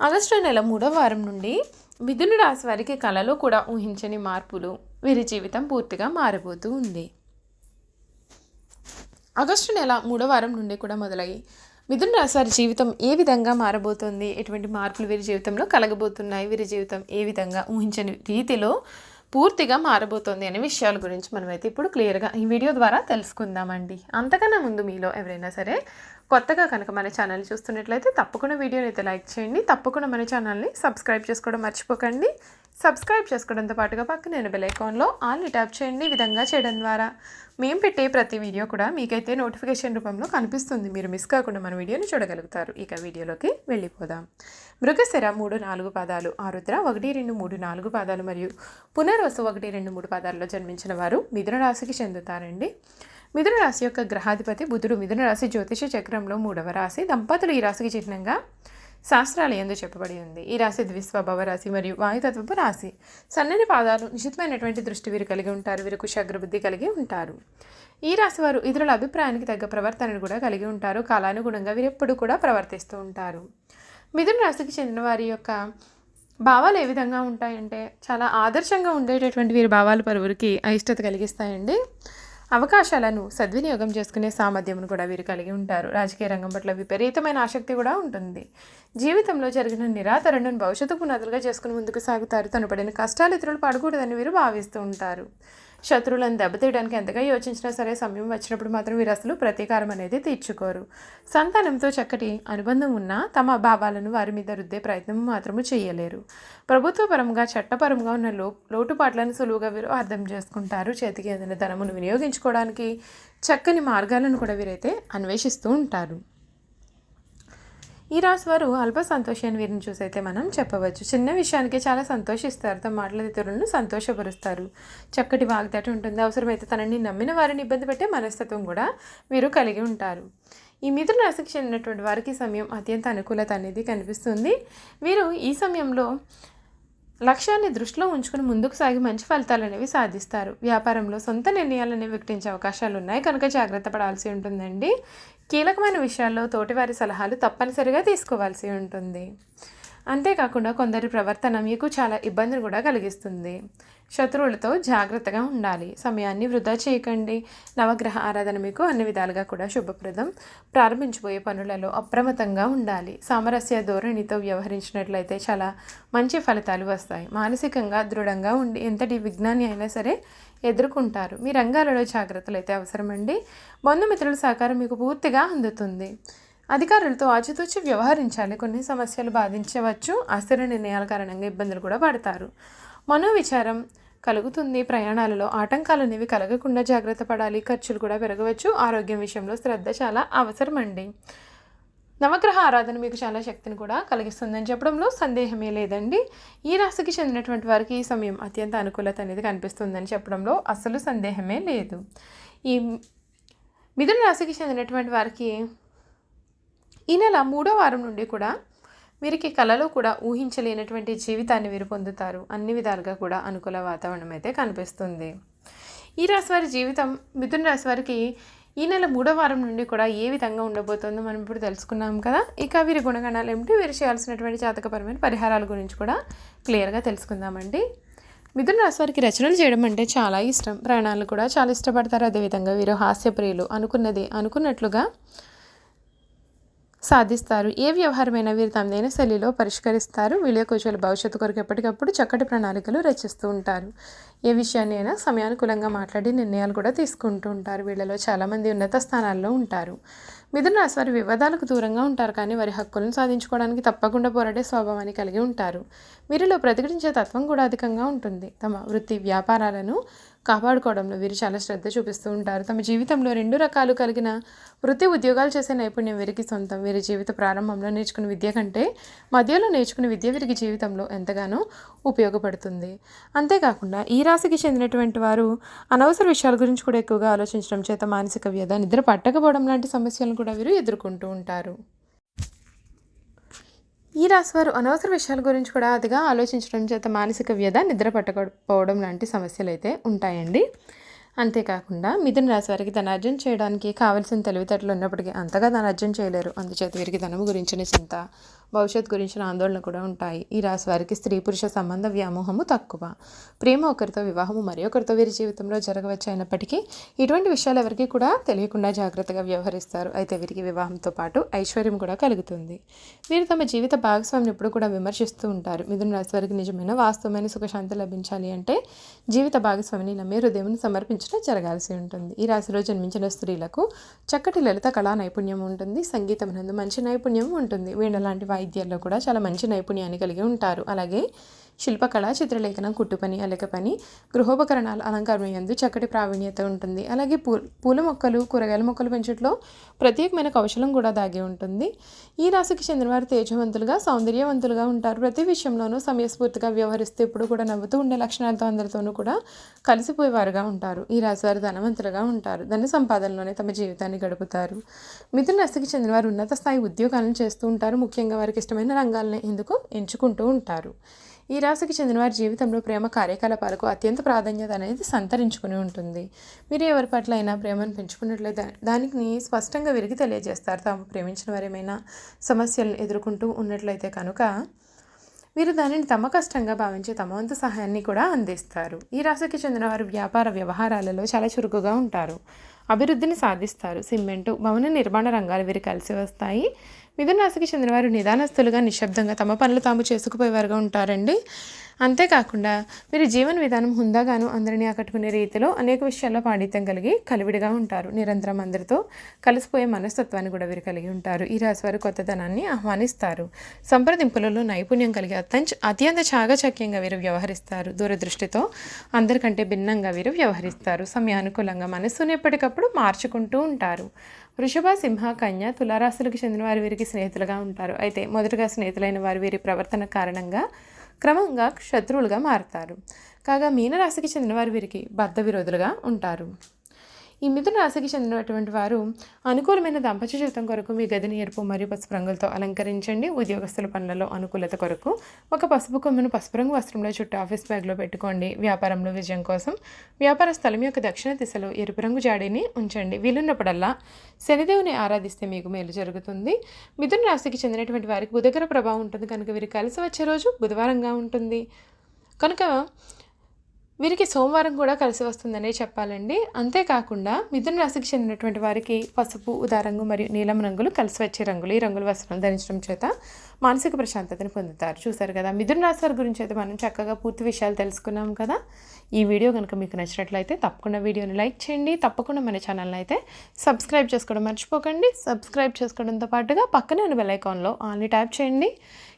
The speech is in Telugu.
ఆగస్టు నెల మూడవ వారం నుండి మిథున రాశి వారికి కళలో కూడా ఊహించని మార్పులు. వీరి జీవితం పూర్తిగా మారబోతూ ఉంది. ఆగస్టు నెల మూడో వారం నుండి కూడా మొదలై మిథున రాశి వారి జీవితం ఏ విధంగా మారబోతుంది? ఎటువంటి మార్పులు వీరి జీవితంలో కలగబోతున్నాయి? వీరి జీవితం ఏ విధంగా ఊహించని రీతిలో పూర్తిగా మారబోతోంది అనే విషయాల గురించి మనమైతే ఇప్పుడు క్లియర్గా ఈ వీడియో ద్వారా తెలుసుకుందామండి. అంతకన్నా ముందు మీలో ఎవరైనా సరే కొత్తగా కనుక మన ఛానల్ చూస్తున్నట్లయితే తప్పకుండా వీడియోని అయితే లైక్ చేయండి. తప్పకుండా మన ఛానల్ని సబ్స్క్రైబ్ చేసుకోవడం మర్చిపోకండి. సబ్స్క్రైబ్ చేసుకోవడంతో పాటుగా పక్కన నేను బెల్ ఐకాన్లో ఆల్ని ట్యాప్ చేయండి. ఈ విధంగా చేయడం ద్వారా మేము పెట్టే ప్రతి వీడియో కూడా మీకైతే నోటిఫికేషన్ రూపంలో కనిపిస్తుంది. మీరు మిస్ కాకుండా మన వీడియోని చూడగలుగుతారు. ఇక వీడియోలోకి వెళ్ళిపోదాం. మృగశిర మూడు నాలుగు పాదాలు ఆరుద్ర ఒకటి రెండు మూడు నాలుగు పాదాలు మరియు పునర్వసు ఒకటి రెండు మూడు పాదాల్లో జన్మించిన వారు మిథున రాశికి చెందుతారండి. మిథున రాశి యొక్క గ్రహాధిపతి బుధుడు మిథున రాశి జ్యోతిష చక్రంలో మూడవ రాశి. దంపతులు ఈ రాశికి చిహ్నంగా శాస్త్రాలు ఎందు చెప్పబడి ఉంది. ఈ రాశి ద్విస్వభావ రాశి మరియు వాయుతత్వపు రాశి. సన్నని పాదాలు నిశితమైనటువంటి దృష్టి వీరు కలిగి ఉంటారు. వీరు కుశాగ్రబుద్ధి కలిగి ఉంటారు. ఈ రాశి వారు ఇతరుల అభిప్రాయానికి తగ్గ ప్రవర్తనను కూడా కలిగి ఉంటారు. కాలానుగుణంగా వీరు ఎప్పుడు కూడా ప్రవర్తిస్తూ ఉంటారు. మిథున రాశికి చెందిన వారి యొక్క భావాలు ఏ విధంగా ఉంటాయంటే చాలా ఆదర్శంగా ఉండేటటువంటి వీరి భావాలు పలువురికి అయిష్టత కలిగిస్తాయండి. అవకాశాలను సద్వినియోగం చేసుకునే సామర్థ్యమును కూడా వీరు కలిగి ఉంటారు. రాజకీయ రంగం పట్ల విపరీతమైన ఆసక్తి కూడా ఉంటుంది. జీవితంలో జరిగిన నిరాదరణను భవిష్యత్తు పునాదులుగా చేసుకుని ముందుకు సాగుతారు. తను పడిన కష్టాలు ఇతరులు పడకూడదని వీరు భావిస్తూ ఉంటారు. శత్రువులను దెబ్బతీయడానికి ఎంతగా యోచించినా సరే సమయం వచ్చినప్పుడు మాత్రం వీరు అసలు ప్రతీకారం అనేది తీర్చుకోరు. సంతానంతో చక్కటి అనుబంధం ఉన్నా తమ భావాలను వారి మీద రుద్దే ప్రయత్నం మాత్రము చేయలేరు. ప్రభుత్వపరంగా చట్టపరంగా ఉన్న లో లోటుపాట్లను సులువుగా వీరు అర్థం చేసుకుంటారు. చేతికి ఏదైనా ధనమును వినియోగించుకోవడానికి చక్కని మార్గాలను కూడా వీరైతే అన్వేషిస్తూ ఉంటారు. ఈ రాశి వారు అల్ప సంతోషి అని వీరిని చూసైతే మనం చెప్పవచ్చు. చిన్న విషయానికి చాలా సంతోషిస్తారు. తమ మాటల ఇతరులను సంతోషపరుస్తారు. చక్కటి వాగ్దాటి ఉంటుంది. అవసరమైతే తనని నమ్మిన వారిని ఇబ్బంది పెట్టే మనస్తత్వం కూడా వీరు కలిగి ఉంటారు. ఈ మిథున రాశికి చెందినటువంటి వారికి సమయం అత్యంత అనుకూలత అనేది కనిపిస్తుంది. వీరు ఈ సమయంలో లక్ష్యాన్ని దృష్టిలో ఉంచుకుని ముందుకు సాగి మంచి ఫలితాలు అనేవి సాధిస్తారు. వ్యాపారంలో సొంత నిర్ణయాలు అనేవి అవకాశాలు ఉన్నాయి. కనుక జాగ్రత్త పడాల్సి ఉంటుందండి. కీలకమైన విషయాల్లో తోటివారి సలహాలు తప్పనిసరిగా తీసుకోవాల్సి ఉంటుంది. అంతేకాకుండా కొందరి ప్రవర్తన మీకు చాలా ఇబ్బందిని కూడా కలిగిస్తుంది. శత్రువులతో జాగ్రత్తగా ఉండాలి. సమయాన్ని వృధా చేయకండి. నవగ్రహ ఆరాధన మీకు అన్ని విధాలుగా కూడా శుభప్రదం. ప్రారంభించబోయే పనులలో అప్రమత్తంగా ఉండాలి. సామరస్య ధోరణితో వ్యవహరించినట్లయితే చాలా మంచి ఫలితాలు వస్తాయి. మానసికంగా దృఢంగా ఉండి ఎంతటి విజ్ఞాని అయినా సరే ఎదుర్కొంటారు. మీ రంగాలలో జాగ్రత్తలు అయితే అవసరమండి. బంధుమిత్రుల సహకారం మీకు పూర్తిగా అందుతుంది. అధికారులతో ఆచితూచి వ్యవహరించాలి. కొన్ని సమస్యలు బాధించవచ్చు. అస్థిర నిర్ణయాల కారణంగా ఇబ్బందులు కూడా పడతారు. మనోవిచారం కలుగుతుంది. ప్రయాణాలలో ఆటంకాలు అనేవి కలగకుండా జాగ్రత్త పడాలి. ఖర్చులు కూడా పెరగవచ్చు. ఆరోగ్యం విషయంలో శ్రద్ధ చాలా అవసరం అండి నవగ్రహ ఆరాధన మీకు చాలా శక్తిని కూడా కలిగిస్తుందని చెప్పడంలో సందేహమే లేదండి. ఈ రాశికి చెందినటువంటి వారికి ఈ సమయం అత్యంత అనుకూలత అనేది కనిపిస్తుందని చెప్పడంలో అసలు సందేహమే లేదు. ఈ మిథున రాశికి చెందినటువంటి వారికి ఈ నెల మూడో వారం నుండి కూడా వీరికి కళలో కూడా ఊహించలేనటువంటి జీవితాన్ని వీరు పొందుతారు. అన్ని విధాలుగా కూడా అనుకూల వాతావరణం అయితే కనిపిస్తుంది. ఈ రాశి వారి జీవితం మిథున రాశి వారికి ఈ నెల మూడో వారం నుండి కూడా ఏ విధంగా ఉండబోతుందో మనం ఇప్పుడు తెలుసుకున్నాం కదా. ఇక వీరి గుణగణాలు ఏమిటి? వీరు చేయాల్సినటువంటి జాతకపరమైన పరిహారాల గురించి కూడా క్లియర్గా తెలుసుకుందామండి. మిథున రాశి వారికి రచనలు చేయడం అంటే చాలా ఇష్టం. ప్రాణాలు కూడా చాలా ఇష్టపడతారు. అదేవిధంగా వీరు హాస్యప్రియులు అనుకున్నది అనుకున్నట్లుగా సాధిస్తారు. ఏ వ్యవహారమైనా వీరు తమదైన శైలిలో పరిష్కరిస్తారు. వీళ్ళ భవిష్యత్తు కొరకు ఎప్పటికప్పుడు చక్కటి ప్రణాళికలు రచిస్తూ ఉంటారు. ఏ విషయాన్ని అయినా సమయానుకూలంగా మాట్లాడి నిర్ణయాలు కూడా తీసుకుంటూ ఉంటారు. వీళ్ళలో చాలామంది ఉన్నత స్థానాల్లో ఉంటారు. మిథున రాశి వారి వివాదాలకు దూరంగా ఉంటారు కానీ వారి హక్కులను సాధించుకోవడానికి తప్పకుండా పోరాడే స్వభావాన్ని కలిగి ఉంటారు. వీరిలో ప్రతిఘటించే తత్వం కూడా అధికంగా ఉంటుంది. తమ వృత్తి వ్యాపారాలను కాపాడుకోవడంలో వీరు చాలా శ్రద్ధ చూపిస్తూ ఉంటారు. తమ జీవితంలో రెండు రకాలు కలిగిన వృత్తి ఉద్యోగాలు చేసే నైపుణ్యం వీరికి సొంతం. వీరి జీవిత ప్రారంభంలో నేర్చుకున్న విద్య కంటే మధ్యలో నేర్చుకున్న విద్య వీరికి జీవితంలో ఎంతగానో ఉపయోగపడుతుంది. అంతేకాకుండా ఈ రాశికి చెందినటువంటి వారు అనవసర విషయాల గురించి కూడా ఎక్కువగా ఆలోచించడం చేత మానసిక వ్యధ నిద్ర పట్టకపోవడం లాంటి సమస్యలను కూడా వీరు ఎదుర్కొంటూ ఉంటారు. ఈ రాశివారు అనవసర విషయాల గురించి కూడా అతిగా ఆలోచించడం చేత మానసిక వ్యధ నిద్ర పట్టకపోవడం లాంటి సమస్యలు అయితే ఉంటాయండి. అంతేకాకుండా మిథున రాశి వారికి ధనార్జన చేయడానికి కావలసిన తెలివితేటలు ఉన్నప్పటికీ అంతగా ధనార్జన చేయలేరు. అందుచేత వీరికి ధనము గురించిన చింత భవిష్యత్ గురించిన ఆందోళన కూడా ఉంటాయి. ఈ రాశి వారికి స్త్రీ పురుష సంబంధ వ్యామోహము తక్కువ. ప్రేమ ఒకరితో వివాహము మరి ఒకరితో వీరి జీవితంలో జరగవచ్చు అయినప్పటికీ ఇటువంటి విషయాలు ఎవరికి కూడా తెలియకుండా జాగ్రత్తగా వ్యవహరిస్తారు. అయితే వీరికి వివాహంతో పాటు ఐశ్వర్యం కూడా కలుగుతుంది. వీరు తమ జీవిత భాగస్వామిని ఎప్పుడు కూడా విమర్శిస్తూ ఉంటారు. మిథున రాశి వారికి నిజమైన వాస్తవమైన సుఖశాంతి లభించాలి అంటే జీవిత భాగస్వామిని నమ్మి హృదయం సమర్పించడం జరగాల్సి ఉంటుంది. ఈ రాశిలో జన్మించిన స్త్రీలకు చక్కటి లలిత కళా నైపుణ్యం ఉంటుంది. సంగీతం నందు మంచి నైపుణ్యం ఉంటుంది. వీణ లాంటి వైద్యాల్లో కూడా చాలా మంచి నైపుణ్యాన్ని కలిగి ఉంటారు. అలాగే శిల్పకళ చిత్రలేఖనం కుట్టుపని అలెకపని అలక పని గృహోపకరణాల అలంకారం ఎందు చక్కటి ప్రావీణ్యత ఉంటుంది. అలాగే పూ పూల మొక్కలు కూరగాయల మొక్కలు పెంచడంలో ప్రత్యేకమైన కౌశలం కూడా దాగి ఉంటుంది. ఈ రాశికి చెందినవారు తేజవంతులుగా సౌందర్యవంతులుగా ఉంటారు. ప్రతి విషయంలోనూ సమయస్ఫూర్తిగా వ్యవహరిస్తూ ఎప్పుడు కూడా నవ్వుతూ ఉండే లక్షణాలతో అందరితోనూ కూడా కలిసిపోయేవారుగా ఉంటారు. ఈ రాశి వారు ధనవంతులుగా ఉంటారు. ధన సంపాదనలోనే తమ జీవితాన్ని గడుపుతారు. మిథున రాశికి చెందినవారు ఉన్నత స్థాయి ఉద్యోగాలను చేస్తూ ఉంటారు. ముఖ్యంగా వారికి ఇష్టమైన రంగాలను ఎందుకు ఎంచుకుంటూ ఉంటారు? ఈ రాశికి చెందిన వారి జీవితంలో ప్రేమ కార్యకలాపాలకు అత్యంత ప్రాధాన్యత అనేది సంతరించుకుని ఉంటుంది. మీరు ఎవరి పట్ల అయినా ప్రేమను పెంచుకున్నట్లయితే దానికి స్పష్టంగా విరిగి తెలియజేస్తారు. తాము ప్రేమించిన వారేమైనా సమస్యలను ఎదుర్కొంటూ ఉన్నట్లయితే కనుక వీరు దానిని తమ కష్టంగా భావించి తమ వంతు సహాయాన్ని కూడా అందిస్తారు. ఈ రాశికి చెందిన వారు వ్యాపార వ్యవహారాలలో చాలా చురుకుగా ఉంటారు. అభివృద్ధిని సాధిస్తారు. సిమెంటు భవన నిర్మాణ రంగాలు వీరు కలిసి వస్తాయి. మిథున రాశికి చెందినవారు నిదానస్తులుగా నిశ్శబ్దంగా తమ పనులు తాము చేసుకుపోయేవారుగా ఉంటారండి. అంతేకాకుండా వీరి జీవన విధానం హుందాగాను అందరినీ ఆకట్టుకునే రీతిలో అనేక విషయాల్లో పాండిత్యం కలిగి కలివిడిగా ఉంటారు. నిరంతరం అందరితో కలిసిపోయే మనస్తత్వాన్ని కూడా వీరు కలిగి ఉంటారు. ఈ రాశి వారు కొత్తదనాన్ని ఆహ్వానిస్తారు. సంప్రదింపులలో నైపుణ్యం కలిగి అత్యంత అత్యంత చాగచక్యంగా వీరు వ్యవహరిస్తారు. దూరదృష్టితో అందరికంటే భిన్నంగా వీరు వ్యవహరిస్తారు. సమయానుకూలంగా మనస్సును ఎప్పటికప్పుడు మార్చుకుంటూ ఉంటారు. వృషభ సింహ కన్య తులారాశులకు చెందిన వారు వీరికి స్నేహితులుగా ఉంటారు. అయితే మొదటగా స్నేహితులైన వారు వీరి ప్రవర్తన కారణంగా క్రమంగా శత్రువులుగా మారతారు. కాగా మీనరాశికి చెందిన వారు వీరికి బద్ధ విరోధులుగా ఉంటారు. ఈ మిథున రాశికి చెందినటువంటి వారు అనుకూలమైన దాంపత్య జీవితం కొరకు మీ గదిని ఎరుపు మరియు పసుపు రంగులతో అలంకరించండి. ఉద్యోగస్తుల పనులలో అనుకూలత కొరకు ఒక పసుపు కొమ్మను పసుపు రంగు వస్త్రంలో చుట్టూ ఆఫీస్ బ్యాగ్లో పెట్టుకోండి. వ్యాపారంలో విజయం కోసం వ్యాపార స్థలం యొక్క దక్షిణ దిశలో ఎరుపు రంగు జాడీని ఉంచండి. వీలున్నప్పుడల్లా శనిదేవుని ఆరాధిస్తే మీకు మేలు జరుగుతుంది. మిథున రాశికి చెందినటువంటి వారికి బుధగ్ర ప్రభావం ఉంటుంది. కనుక వీరు కలిసి వచ్చే రోజు బుధవారంగా ఉంటుంది. కనుక వీరికి సోమవారం కూడా కలిసి వస్తుందనే చెప్పాలండి. అంతేకాకుండా మిథున రాశికి చెందినటువంటి వారికి పసుపు ఉదారంగు మరియు నీలం రంగులు కలిసి వచ్చే రంగులు ఈ రంగుల వస్త్రం ధరించడం చేత మానసిక ప్రశాంతతను పొందుతారు. చూసారు కదా మిథున రాశి వారి గురించి అయితే మనం చక్కగా పూర్తి విషయాలు తెలుసుకున్నాం కదా. ఈ వీడియో కనుక మీకు నచ్చినట్లయితే తప్పకుండా వీడియోని లైక్ చేయండి. తప్పకుండా మన ఛానల్ని అయితే సబ్స్క్రైబ్ చేసుకోవడం మర్చిపోకండి. సబ్స్క్రైబ్ చేసుకోవడంతో పాటుగా పక్కనే ఉన్న బెల్ ఐకాన్లో ఆన్లీ ట్యాప్ చేయండి.